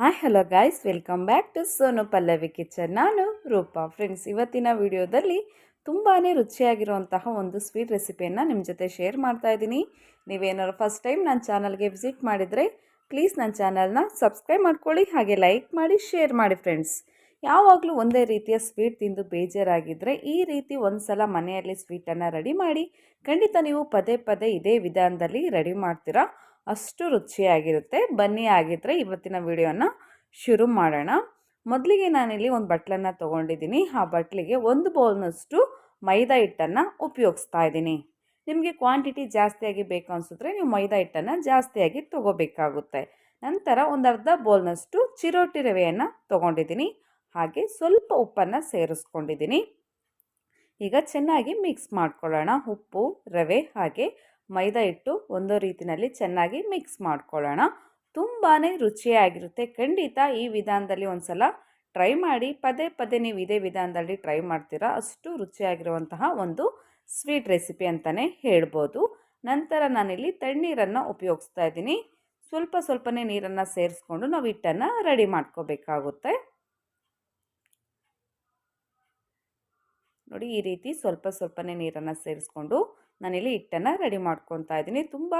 Hi, hello guys welcome back to Sonu Pallavi kitchen ನಾನು Roopa. Friends ಇವತ್ತಿನ ವಿಡಿಯೋದಲ್ಲಿ ತುಂಬಾ ರುಚಿಯಾಗಿರುವಂತಹ ಒಂದು ಸ್ವೀಟ್ ರೆಸಿಪಿಯನ್ನು ನಿಮ್ಮ ಜೊತೆ ಶೇರ್ ಮಾಡ್ತಾ ಇದ್ದೀನಿ. ನೀವೇನಾದ್ರು ಫಸ್ಟ್ ಟೈಮ್ ನನ್ನ ಚಾನಲ್ಗೆ ವಿಸಿಟ್ ಮಾಡಿದರೆ ಪ್ಲೀಸ್ ನನ್ನ ಚಾನಲ್ನ ಸಬ್ಸ್ಕ್ರೈಬ್ ಮಾಡ್ಕೊಳ್ಳಿ, ಹಾಗೆ ಲೈಕ್ ಮಾಡಿ ಶೇರ್ ಮಾಡಿ ಫ್ರೆಂಡ್ಸ್ ಯಾವಾಗಲೂ ಒಂದೇ ರೀತಿಯ ಸ್ವೀಟ್ ತಿಂದು ಬೇಜಾರಾಗಿದ್ದರೆ ಈ ರೀತಿ ಒಂದು ಸಲ ಮನೆಯಲ್ಲಿ ಸ್ವೀಟನ್ನು ರೆಡಿ ಮಾಡಿ ಖಂಡಿತ ನೀವು ಪದೇ ಪದೇ ಇದೇ ವಿಧಾನದಲ್ಲಿ ರೆಡಿ ಮಾಡ್ತೀರಾ? ಅಷ್ಟು ರುಚಿಯಾಗಿರುತ್ತೆ. ಬನ್ನಿ ಆಗಿದ್ದರೆ ಇವತ್ತಿನ ವಿಡಿಯೋನ ಶುರು ಮಾಡೋಣ. ಮೊದಲಿಗೆ ನಾನಿಲ್ಲಿ ಒಂದು ಬಟ್ಲನ್ನು ತೊಗೊಂಡಿದ್ದೀನಿ. ಆ ಬಟ್ಲಿಗೆ ಒಂದು ಬೌಲ್ನಷ್ಟು ಮೈದಾ ಹಿಟ್ಟನ್ನು ಉಪಯೋಗಿಸ್ತಾ ಇದ್ದೀನಿ. ನಿಮಗೆ ಕ್ವಾಂಟಿಟಿ ಜಾಸ್ತಿಯಾಗಿ ಬೇಕು ಅನಿಸಿದ್ರೆ ನೀವು ಮೈದಾ ಹಿಟ್ಟನ್ನು ಜಾಸ್ತಿಯಾಗಿ ತೊಗೋಬೇಕಾಗುತ್ತೆ. ನಂತರ ಒಂದು ಅರ್ಧ ಬೌಲ್ನಷ್ಟು ಚಿರೋಟಿ ರವೆಯನ್ನು ತೊಗೊಂಡಿದ್ದೀನಿ. ಹಾಗೆ ಸ್ವಲ್ಪ ಉಪ್ಪನ್ನು ಸೇರಿಸ್ಕೊಂಡಿದ್ದೀನಿ. ಈಗ ಚೆನ್ನಾಗಿ ಮಿಕ್ಸ್ ಮಾಡ್ಕೊಳ್ಳೋಣ. ಉಪ್ಪು, ರವೆ ಹಾಗೆ ಮೈದಾ ಹಿಟ್ಟು ಒಂದು ರೀತಿಯಲ್ಲಿ ಚೆನ್ನಾಗಿ ಮಿಕ್ಸ್ ಮಾಡ್ಕೊಳ್ಳೋಣ. ತುಂಬಾ ರುಚಿಯಾಗಿರುತ್ತೆ. ಖಂಡಿತ ಈ ವಿಧಾನದಲ್ಲಿ ಒಂದು ಸಲ ಟ್ರೈ ಮಾಡಿ, ಪದೇ ಪದೇ ನೀವು ಇದೇ ವಿಧಾನದಲ್ಲಿ ಟ್ರೈ ಮಾಡ್ತೀರಾ, ಅಷ್ಟು ರುಚಿಯಾಗಿರುವಂತಹ ಒಂದು ಸ್ವೀಟ್ ರೆಸಿಪಿ ಅಂತಲೇ ಹೇಳ್ಬೋದು. ನಂತರ ನಾನಿಲ್ಲಿ ತಣ್ಣೀರನ್ನು ಉಪಯೋಗಿಸ್ತಾ ಇದ್ದೀನಿ. ಸ್ವಲ್ಪ ಸ್ವಲ್ಪನೇ ನೀರನ್ನು ಸೇರಿಸ್ಕೊಂಡು ನಾವು ಹಿಟ್ಟನ್ನು ರೆಡಿ ಮಾಡ್ಕೋಬೇಕಾಗುತ್ತೆ. ನೋಡಿ, ಈ ರೀತಿ ಸ್ವಲ್ಪ ಸ್ವಲ್ಪನೇ ನೀರನ್ನು ಸೇರಿಸ್ಕೊಂಡು ನಾನಿಲ್ಲಿ ಹಿಟ್ಟನ್ನು ರೆಡಿ ಮಾಡ್ಕೊತಾ ಇದ್ದೀನಿ. ತುಂಬ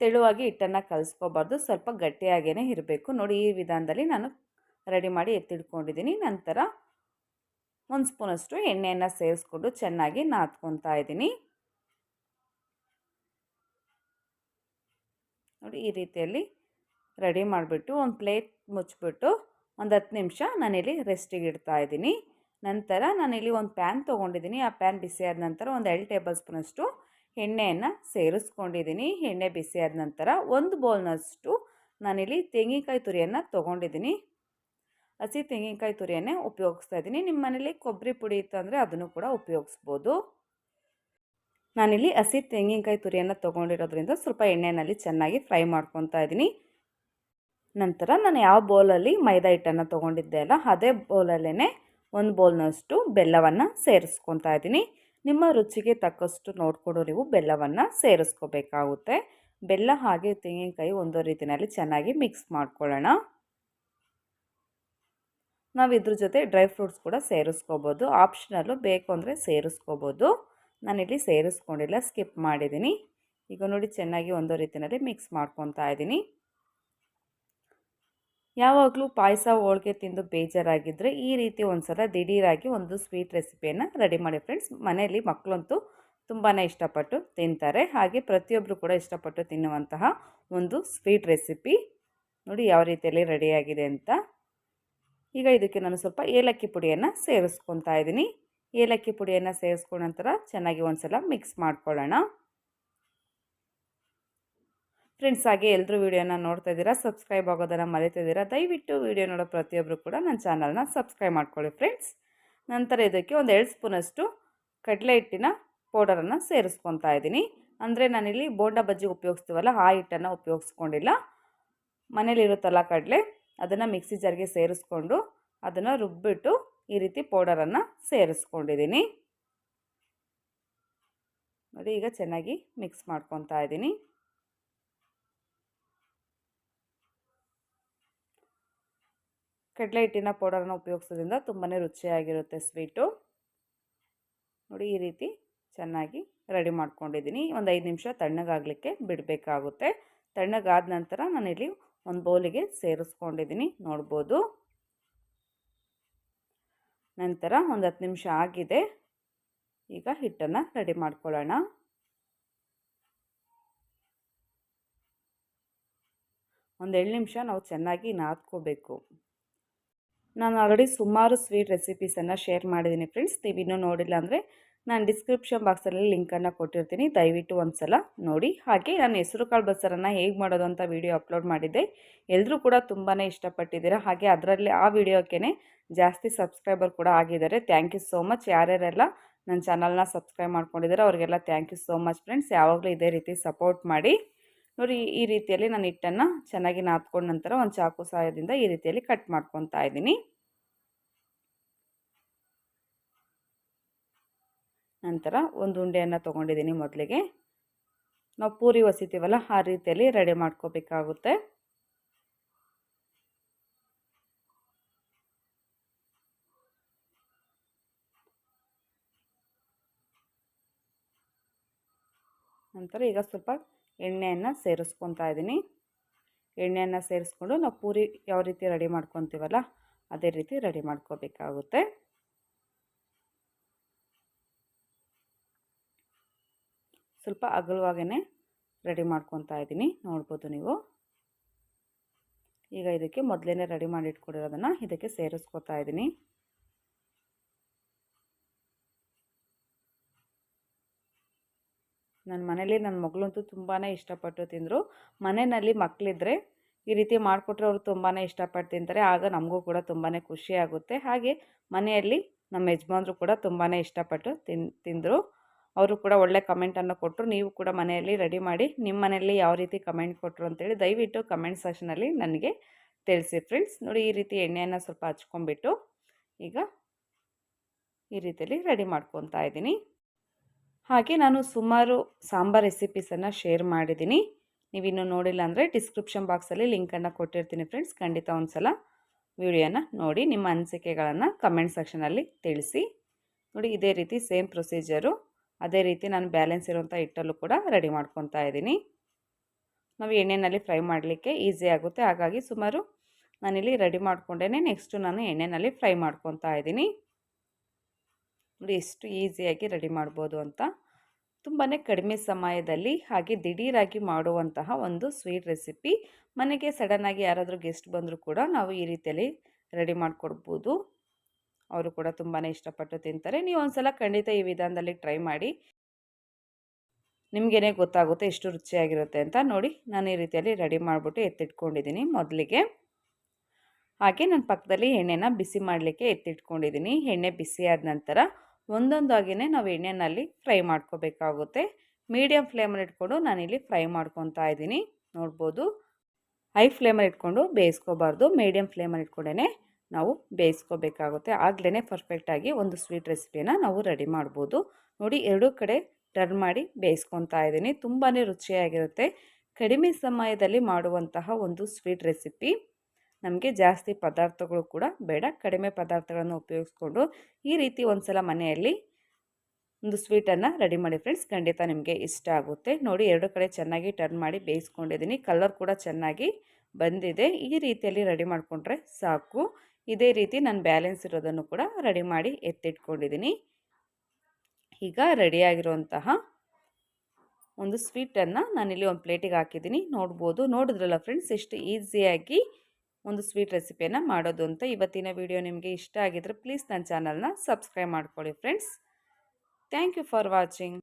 ತೆಳುವಾಗಿ ಹಿಟ್ಟನ್ನು ಕಲಿಸ್ಕೋಬಾರ್ದು. ಸ್ವಲ್ಪ ಗಟ್ಟಿಯಾಗೇ ಇರಬೇಕು. ನೋಡಿ ಈ ವಿಧಾನದಲ್ಲಿ ನಾನು ರೆಡಿ ಮಾಡಿ ಎತ್ತಿಡ್ಕೊಂಡಿದ್ದೀನಿ ನಂತರ ಒಂದು ಸ್ಪೂನಷ್ಟು ಎಣ್ಣೆಯನ್ನು ಸೇರಿಸ್ಕೊಂಡು ಚೆನ್ನಾಗಿ ನಾದ್ಕೊತಾ ಇದ್ದೀನಿ. ನೋಡಿ ಈ ರೀತಿಯಲ್ಲಿ ರೆಡಿ ಮಾಡಿಬಿಟ್ಟು ಒಂದು ಪ್ಲೇಟ್ ಮುಚ್ಚಿಬಿಟ್ಟು ಒಂದು ಹತ್ತು ನಿಮಿಷ ನಾನಿಲ್ಲಿ ರೆಸ್ಟಿಗೆ ಇಡ್ತಾ ಇದ್ದೀನಿ. ನಂತರ ನಾನಿಲ್ಲಿ ಒಂದು ಪ್ಯಾನ್ ತೊಗೊಂಡಿದ್ದೀನಿ. ಆ ಪ್ಯಾನ್ ಬಿಸಿಯಾದ ನಂತರ ಒಂದು ಎರಡು ಟೇಬಲ್ ಸ್ಪೂನಷ್ಟು ಎಣ್ಣೆಯನ್ನು ಸೇರಿಸ್ಕೊಂಡಿದ್ದೀನಿ. ಎಣ್ಣೆ ಬಿಸಿಯಾದ ನಂತರ ಒಂದು ಬೌಲ್ನಷ್ಟು ನಾನಿಲ್ಲಿ ತೆಂಗಿನಕಾಯಿ ತುರಿಯನ್ನು ತೊಗೊಂಡಿದ್ದೀನಿ. ಹಸಿ ತೆಂಗಿನಕಾಯಿ ತುರಿಯನ್ನೇ ಉಪಯೋಗಿಸ್ತಾ ಇದ್ದೀನಿ. ನಿಮ್ಮ ಮನೇಲಿ ಕೊಬ್ಬರಿ ಪುಡಿ ಇತ್ತು ಅಂದರೆ ಅದನ್ನು ಕೂಡ ಉಪಯೋಗಿಸ್ಬೋದು. ನಾನಿಲ್ಲಿ ಹಸಿ ತೆಂಗಿನಕಾಯಿ ತುರಿಯನ್ನು ತೊಗೊಂಡಿರೋದ್ರಿಂದ ಸ್ವಲ್ಪ ಎಣ್ಣೆಯಲ್ಲಿ ಚೆನ್ನಾಗಿ ಫ್ರೈ ಮಾಡ್ಕೊತಾ ಇದ್ದೀನಿ. ನಂತರ ನಾನು ಯಾವ ಬೌಲಲ್ಲಿ ಮೈದಾ ಹಿಟ್ಟನ್ನು ತೊಗೊಂಡಿದ್ದೆ ಅಲ್ಲ, ಅದೇ ಬೌಲಲ್ಲೇ ಒಂದು ಬೌಲ್ನಷ್ಟು ಬೆಲ್ಲವನ್ನು ಸೇರಿಸ್ಕೊತಾ ಇದ್ದೀನಿ. ನಿಮ್ಮ ರುಚಿಗೆ ತಕ್ಕಷ್ಟು ನೋಡಿಕೊಂಡು ನೀವು ಬೆಲ್ಲವನ್ನು ಸೇರಿಸ್ಕೋಬೇಕಾಗುತ್ತೆ. ಬೆಲ್ಲ ಹಾಗೆ ತೆಂಗಿನಕಾಯಿ ಒಂದು ರೀತಿಯಲ್ಲಿ ಚೆನ್ನಾಗಿ ಮಿಕ್ಸ್ ಮಾಡ್ಕೊಳ್ಳೋಣ. ನಾವು ಇದ್ರ ಜೊತೆ ಡ್ರೈ ಫ್ರೂಟ್ಸ್ ಕೂಡ ಸೇರಿಸ್ಕೋಬೋದು. ಆಪ್ಷನಲ್ಲು ಬೇಕು ಅಂದರೆ ಸೇರಿಸ್ಕೋಬೋದು. ನಾನಿಲ್ಲಿ ಸೇರಿಸ್ಕೊಂಡಿಲ್ಲ, ಸ್ಕಿಪ್ ಮಾಡಿದ್ದೀನಿ. ಈಗ ನೋಡಿ ಚೆನ್ನಾಗಿ ಒಂದು ರೀತಿಯಲ್ಲಿ ಮಿಕ್ಸ್ ಮಾಡ್ಕೊತಾ ಇದ್ದೀನಿ. ಯಾವಾಗಲೂ ಪಾಯಸ ಹೋಳಿಗೆ ತಿಂದು ಬೇಜಾರಾಗಿದ್ದರೆ ಈ ರೀತಿ ಒಂದು ಸಲ ದಿಢೀರಾಗಿ ಒಂದು ಸ್ವೀಟ್ ರೆಸಿಪಿಯನ್ನು ರೆಡಿ ಮಾಡಿ ಫ್ರೆಂಡ್ಸ್ ಮನೆಯಲ್ಲಿ ಮಕ್ಕಳಂತೂ ತುಂಬಾ ಇಷ್ಟಪಟ್ಟು ತಿಂತಾರೆ. ಹಾಗೆ ಪ್ರತಿಯೊಬ್ಬರು ಕೂಡ ಇಷ್ಟಪಟ್ಟು ತಿನ್ನುವಂತಹ ಒಂದು ಸ್ವೀಟ್ ರೆಸಿಪಿ ನೋಡಿ ಯಾವ ರೀತಿಯಲ್ಲಿ ರೆಡಿಯಾಗಿದೆ ಅಂತ. ಈಗ ಇದಕ್ಕೆ ನಾನು ಸ್ವಲ್ಪ ಏಲಕ್ಕಿ ಪುಡಿಯನ್ನು ಸೇರಿಸ್ಕೊತಾ ಇದ್ದೀನಿ. ಏಲಕ್ಕಿ ಪುಡಿಯನ್ನು ಸೇರಿಸ್ಕೊಂಡ ನಂತರ ಚೆನ್ನಾಗಿ ಒಂದು ಸಲ ಮಿಕ್ಸ್ ಮಾಡ್ಕೊಳ್ಳೋಣ. ಫ್ರೆಂಡ್ಸ್ ಹಾಗೆ ಎಲ್ಲರೂ ವೀಡಿಯೋನ ನೋಡ್ತಾ ಇದ್ದೀರಾ ಸಬ್ಸ್ಕ್ರೈಬ್ ಆಗೋದನ್ನು ಮರಿತಿದ್ದೀರಾ ದಯವಿಟ್ಟು ವೀಡಿಯೋ ನೋಡೋ ಪ್ರತಿಯೊಬ್ಬರು ಕೂಡ ನನ್ನ ಚಾನಲ್ನ ಸಬ್ಸ್ಕ್ರೈಬ್ ಮಾಡ್ಕೊಳ್ಳಿ ಫ್ರೆಂಡ್ಸ್ ನಂತರ ಇದಕ್ಕೆ ಒಂದು ಎರಡು ಸ್ಪೂನಷ್ಟು ಕಡಲೆ ಹಿಟ್ಟಿನ ಪೌಡರನ್ನು ಸೇರಿಸ್ಕೊತಾ ಇದ್ದೀನಿ. ಅಂದರೆ ನಾನಿಲ್ಲಿ ಬೋಂಡ ಬಜ್ಜಿ ಉಪಯೋಗಿಸ್ತೀವಲ್ಲ, ಆ ಹಿಟ್ಟನ್ನು ಉಪಯೋಗಿಸ್ಕೊಂಡಿಲ್ಲ. ಮನೇಲಿರುತ್ತಲ್ಲ ಕಡಲೆ ಅದನ್ನು ಮಿಕ್ಸಿ ಜಾರ್ಗೆ ಸೇರಿಸ್ಕೊಂಡು ಅದನ್ನು ರುಬ್ಬಿಟ್ಟು ಈ ರೀತಿ ಪೌಡರನ್ನು ಸೇರಿಸ್ಕೊಂಡಿದ್ದೀನಿ. ನೋಡಿ ಈಗ ಚೆನ್ನಾಗಿ ಮಿಕ್ಸ್ ಮಾಡ್ಕೊತಾ ಇದ್ದೀನಿ. ಕಡಲೆ ಹಿಟ್ಟಿನ ಪೌಡರನ್ನು ಉಪಯೋಗಿಸೋದ್ರಿಂದ ತುಂಬಾ ರುಚಿಯಾಗಿರುತ್ತೆ ಸ್ವೀಟು. ನೋಡಿ ಈ ರೀತಿ ಚೆನ್ನಾಗಿ ರೆಡಿ ಮಾಡ್ಕೊಂಡಿದ್ದೀನಿ. ಒಂದು ಐದು ನಿಮಿಷ ತಣ್ಣಗಾಗಲಿಕ್ಕೆ ಬಿಡಬೇಕಾಗುತ್ತೆ. ತಣ್ಣಗಾದ ನಂತರ ನಾನಿಲ್ಲಿ ಒಂದು ಬೌಲಿಗೆ ಸೇರಿಸ್ಕೊಂಡಿದ್ದೀನಿ. ನೋಡ್ಬೋದು. ನಂತರ ಒಂದು ಹತ್ತು ನಿಮಿಷ ಆಗಿದೆ. ಈಗ ಹಿಟ್ಟನ್ನು ರೆಡಿ ಮಾಡ್ಕೊಳ್ಳೋಣ. ಒಂದು ಏಳು ನಿಮಿಷ ನಾವು ಚೆನ್ನಾಗಿ ನಾದ್ಕೋಬೇಕು. ನಾನು ಆಲ್ರೆಡಿ ಸುಮಾರು ಸ್ವೀಟ್ ರೆಸಿಪೀಸನ್ನು ಶೇರ್ ಮಾಡಿದ್ದೀನಿ ಫ್ರೆಂಡ್ಸ್ ನೀವು ಇನ್ನೂ ನೋಡಿಲ್ಲ ಅಂದರೆ ನಾನು ಡಿಸ್ಕ್ರಿಪ್ಷನ್ ಬಾಕ್ಸಲ್ಲಿ ಲಿಂಕನ್ನು ಕೊಟ್ಟಿರ್ತೀನಿ. ದಯವಿಟ್ಟು ಒಂದು ಸಲ ನೋಡಿ. ಹಾಗೆ ನಾನು ಹೆಸರು ಕಾಳು ಬಸ್ಸರನ್ನು ಹೇಗೆ ಮಾಡೋದು ಅಂತ ವೀಡಿಯೋ ಅಪ್ಲೋಡ್ ಮಾಡಿದ್ದೆ. ಎಲ್ಲರೂ ಕೂಡ ತುಂಬಾ ಇಷ್ಟಪಟ್ಟಿದ್ದೀರ. ಹಾಗೆ ಅದರಲ್ಲಿ ಆ ವಿಡಿಯೋಕ್ಕೇ ಜಾಸ್ತಿ ಸಬ್ಸ್ಕ್ರೈಬರ್ ಕೂಡ ಆಗಿದ್ದಾರೆ. ಥ್ಯಾಂಕ್ ಯು ಸೋ ಮಚ್ ಯಾರ್ಯಾರೆಲ್ಲ ನನ್ನ ಚಾನಲ್ನ ಸಬ್ಸ್ಕ್ರೈಬ್ ಮಾಡ್ಕೊಂಡಿದ್ದಾರೆ ಅವರಿಗೆಲ್ಲ thank you so much friends ಯಾವಾಗಲೂ ಇದೇ ರೀತಿ ಸಪೋರ್ಟ್ ಮಾಡಿ. ನೋಡಿ ಈ ರೀತಿಯಲ್ಲಿ ನಾನು ಹಿಟ್ಟನ್ನು ಚೆನ್ನಾಗಿ ನಾದ್ಕೊಂಡ ನಂತರ ಒಂದು ಚಾಕು ಸಹಾಯದಿಂದ ಈ ರೀತಿಯಲ್ಲಿ ಕಟ್ ಮಾಡ್ಕೊತಾ ಇದ್ದೀನಿ. ನಂತರ ಒಂದು ಉಂಡೆಯನ್ನು ತೊಗೊಂಡಿದ್ದೀನಿ ಮೊದಲಿಗೆ. ನಾವು ಪೂರಿ ಒಸಿತೀವಲ್ಲ ಆ ರೀತಿಯಲ್ಲಿ ರೆಡಿ ಮಾಡ್ಕೋಬೇಕಾಗುತ್ತೆ. ನಂತರ ಈಗ ಸ್ವಲ್ಪ ಎಣ್ಣೆಯನ್ನು ಸೇರಿಸ್ಕೊತಾ ಇದ್ದೀನಿ ಎಣ್ಣೆಯನ್ನು ಸೇರಿಸ್ಕೊಂಡು ನಾವು ಪೂರಿ ಯಾವ ರೀತಿ ರೆಡಿ ಮಾಡ್ಕೊತೀವಲ್ಲ ಅದೇ ರೀತಿ ರೆಡಿ ಮಾಡ್ಕೋಬೇಕಾಗುತ್ತೆ. ಸ್ವಲ್ಪ ಅಗಲವಾಗೇ ರೆಡಿ ಮಾಡ್ಕೊತಾ ಇದ್ದೀನಿ ನೋಡ್ಬೋದು ನೀವು. ಈಗ ಇದಕ್ಕೆ ಮೊದಲೇ ರೆಡಿ ಮಾಡಿ ಇಟ್ಕೊಂಡಿರೋದನ್ನು ಇದಕ್ಕೆ ಸೇರಿಸ್ಕೊತಾ ಇದ್ದೀನಿ ನನ್ನ ಮನೇಲಿ ನನ್ನ ಮಗಳಂತೂ ತುಂಬಾ ಇಷ್ಟಪಟ್ಟು ತಿಂದರು. ಮನೆಯಲ್ಲಿ ಮಕ್ಕಳಿದ್ರೆ ಈ ರೀತಿ ಮಾಡಿಕೊಟ್ರೆ ಅವರು ತುಂಬಾ ಇಷ್ಟಪಟ್ಟು ತಿಂತಾರೆ. ಆಗ ನಮಗೂ ಕೂಡ ತುಂಬಾ ಖುಷಿ ಆಗುತ್ತೆ. ಹಾಗೆ ಮನೆಯಲ್ಲಿ ನಮ್ಮ ಯಜಮಾನ್ರು ಕೂಡ ತುಂಬಾ ಇಷ್ಟಪಟ್ಟು ತಿನ್, ತಿಂದರು. ಅವರು ಕೂಡ ಒಳ್ಳೆ ಕಮೆಂಟನ್ನು ಕೊಟ್ಟರು ನೀವು ಕೂಡ ಮನೆಯಲ್ಲಿ ರೆಡಿ ಮಾಡಿ ನಿಮ್ಮ ಮನೆಯಲ್ಲಿ ಯಾವ ರೀತಿ ಕಮೆಂಟ್ ಕೊಟ್ಟರು ಅಂತೇಳಿ ದಯವಿಟ್ಟು ಕಮೆಂಟ್ ಸೆಷನಲ್ಲಿ ನನಗೆ ತಿಳಿಸಿ ಫ್ರೆಂಡ್ಸ್ ನೋಡಿ ಈ ರೀತಿ ಎಣ್ಣೆಯನ್ನು ಸ್ವಲ್ಪ ಹಚ್ಕೊಂಡ್ಬಿಟ್ಟು ಈಗ ಈ ರೀತಿಯಲ್ಲಿ ರೆಡಿ ಮಾಡ್ಕೊತಾ ಇದ್ದೀನಿ. ಹಾಗೆ ನಾನು ಸುಮಾರು ಸಾಂಬಾರ್ ರೆಸಿಪೀಸನ್ನು ಶೇರ್ ಮಾಡಿದ್ದೀನಿ. ನೀವಿನ್ನೂ ನೋಡಿಲ್ಲ ಅಂದರೆ ಡಿಸ್ಕ್ರಿಪ್ಷನ್ ಬಾಕ್ಸಲ್ಲಿ ಲಿಂಕನ್ನು ಕೊಟ್ಟಿರ್ತೀನಿ ಫ್ರೆಂಡ್ಸ್ ಖಂಡಿತ ಒಂದು ಸಲ ವಿಡಿಯೋನ ನೋಡಿ, ನಿಮ್ಮ ಅನಿಸಿಕೆಗಳನ್ನು ಕಮೆಂಟ್ ಸೆಕ್ಷನಲ್ಲಿ ತಿಳಿಸಿ. ನೋಡಿ, ಇದೇ ರೀತಿ ಸೇಮ್ ಪ್ರೊಸೀಜರು ಅದೇ ರೀತಿ ನಾನು ಬ್ಯಾಲೆನ್ಸ್ ಇರುವಂಥ ಹಿಟ್ಟಲ್ಲೂ ಕೂಡ ರೆಡಿ ಮಾಡ್ಕೊತಾ ಇದ್ದೀನಿ. ನಾವು ಎಣ್ಣೆಯಲ್ಲಿ ಫ್ರೈ ಮಾಡಲಿಕ್ಕೆ ಈಸಿ ಆಗುತ್ತೆ. ಹಾಗಾಗಿ ಸುಮಾರು ನಾನಿಲ್ಲಿ ರೆಡಿ ಮಾಡಿಕೊಂಡೇ ನೆಕ್ಸ್ಟು ನಾನು ಎಣ್ಣೆಯಲ್ಲಿ ಫ್ರೈ ಮಾಡ್ಕೊತಾ ಇದ್ದೀನಿ. ನೋಡಿ ಎಷ್ಟು ಈಸಿಯಾಗಿ ರೆಡಿ ಮಾಡ್ಬೋದು ಅಂತ. ತುಂಬಾ ಕಡಿಮೆ ಸಮಯದಲ್ಲಿ ಹಾಗೆ ದಿಢೀರಾಗಿ ಮಾಡುವಂತಹ ಒಂದು ಸ್ವೀಟ್ ರೆಸಿಪಿ. ಮನೆಗೆ ಸಡನ್ನಾಗಿ ಯಾರಾದರೂ ಗೆಸ್ಟ್ ಬಂದರೂ ಕೂಡ ನಾವು ಈ ರೀತಿಯಲ್ಲಿ ರೆಡಿ ಮಾಡಿಕೊಡ್ಬೋದು. ಅವರು ಕೂಡ ತುಂಬಾ ಇಷ್ಟಪಟ್ಟು ತಿಂತಾರೆ. ನೀವು ಒಂದು ಸಲ ಖಂಡಿತ ಈ ವಿಧಾನದಲ್ಲಿ ಟ್ರೈ ಮಾಡಿ. ನಿಮಗೇನೆ ಗೊತ್ತಾಗುತ್ತೆ ಎಷ್ಟು ರುಚಿಯಾಗಿರುತ್ತೆ ಅಂತ ನೋಡಿ. ನಾನು ಈ ರೀತಿಯಲ್ಲಿ ರೆಡಿ ಮಾಡಿಬಿಟ್ಟು ಎತ್ತಿಟ್ಕೊಂಡಿದ್ದೀನಿ ಮೊದಲಿಗೆ. ಹಾಗೆ ನನ್ನ ಪಕ್ಕದಲ್ಲಿ ಎಣ್ಣೆನ ಬಿಸಿ ಮಾಡಲಿಕ್ಕೆ ಎತ್ತಿಟ್ಕೊಂಡಿದ್ದೀನಿ. ಎಣ್ಣೆ ಬಿಸಿ ಆದ ನಂತರ ಒಂದೊಂದಾಗಿಯೇ ನಾವು ಎಣ್ಣೆಯಲ್ಲಿ ಫ್ರೈ ಮಾಡ್ಕೋಬೇಕಾಗುತ್ತೆ. ಮೀಡಿಯಮ್ ಫ್ಲೇಮಲ್ಲಿ ಇಟ್ಕೊಂಡು ನಾನಿಲ್ಲಿ ಫ್ರೈ ಮಾಡ್ಕೊತಾ ಇದ್ದೀನಿ. ನೋಡ್ಬೋದು. ಹೈ ಫ್ಲೇಮಲ್ಲಿ ಇಟ್ಕೊಂಡು ಬೇಯಿಸ್ಕೋಬಾರ್ದು. ಮೀಡಿಯಮ್ ಫ್ಲೇಮಲ್ಲಿ ಇಟ್ಕೊಂಡೇ ನಾವು ಬೇಯಿಸ್ಕೋಬೇಕಾಗುತ್ತೆ. ಆಗಲೇ ಪರ್ಫೆಕ್ಟಾಗಿ ಒಂದು ಸ್ವೀಟ್ ರೆಸಿಪಿಯನ್ನು ನಾವು ರೆಡಿ ಮಾಡ್ಬೋದು. ನೋಡಿ, ಎರಡೂ ಕಡೆ ಟರ್ನ್ ಮಾಡಿ ಬೇಯಿಸ್ಕೊತಾ ಇದ್ದೀನಿ. ತುಂಬಾ ರುಚಿಯಾಗಿರುತ್ತೆ. ಕಡಿಮೆ ಸಮಯದಲ್ಲಿ ಮಾಡುವಂತಹ ಒಂದು ಸ್ವೀಟ್ ರೆಸಿಪಿ ನಮಗೆ ಜಾಸ್ತಿ ಪದಾರ್ಥಗಳು ಕೂಡ ಬೇಡ. ಕಡಿಮೆ ಪದಾರ್ಥಗಳನ್ನು ಉಪಯೋಗಿಸ್ಕೊಂಡು ಈ ರೀತಿ ಒಂದು ಸಲ ಮನೆಯಲ್ಲಿ ಒಂದು ಸ್ವೀಟನ್ನು ರೆಡಿ ಮಾಡಿ ಫ್ರೆಂಡ್ಸ್ ಖಂಡಿತ ನಿಮಗೆ ಇಷ್ಟ ಆಗುತ್ತೆ. ನೋಡಿ ಎರಡು ಕಡೆ ಚೆನ್ನಾಗಿ ಟರ್ನ್ ಮಾಡಿ ಬೇಯಿಸ್ಕೊಂಡಿದ್ದೀನಿ. ಕಲರ್ ಕೂಡ ಚೆನ್ನಾಗಿ ಬಂದಿದೆ. ಈ ರೀತಿಯಲ್ಲಿ ರೆಡಿ ಮಾಡಿಕೊಂಡ್ರೆ ಸಾಕು. ಇದೇ ರೀತಿ ನಾನು ಬ್ಯಾಲೆನ್ಸ್ ಇರೋದನ್ನು ಕೂಡ ರೆಡಿ ಮಾಡಿ ಎತ್ತಿಟ್ಕೊಂಡಿದ್ದೀನಿ. ಈಗ ರೆಡಿಯಾಗಿರುವಂತಹ ಒಂದು ಸ್ವೀಟನ್ನು ನಾನಿಲ್ಲಿ ಒಂದು ಪ್ಲೇಟಿಗೆ ಹಾಕಿದ್ದೀನಿ. ನೋಡ್ಬೋದು. ನೋಡಿದ್ರಲ್ಲ ಫ್ರೆಂಡ್ಸ್ ಎಷ್ಟು ಈಸಿಯಾಗಿ ಒಂದು ಸ್ವೀಟ್ ರೆಸಿಪಿಯನ್ನು ಮಾಡೋದು ಅಂತ ಇವತ್ತಿನ ವಿಡಿಯೋ ನಿಮಗೆ ಇಷ್ಟ ಆಗಿದ್ರೆ ಪ್ಲೀಸ್ ನನ್ನ ಚಾನಲ್ನ ಸಬ್ಸ್ಕ್ರೈಬ್ ಮಾಡ್ಕೊಳ್ಳಿ friends. Thank you for watching.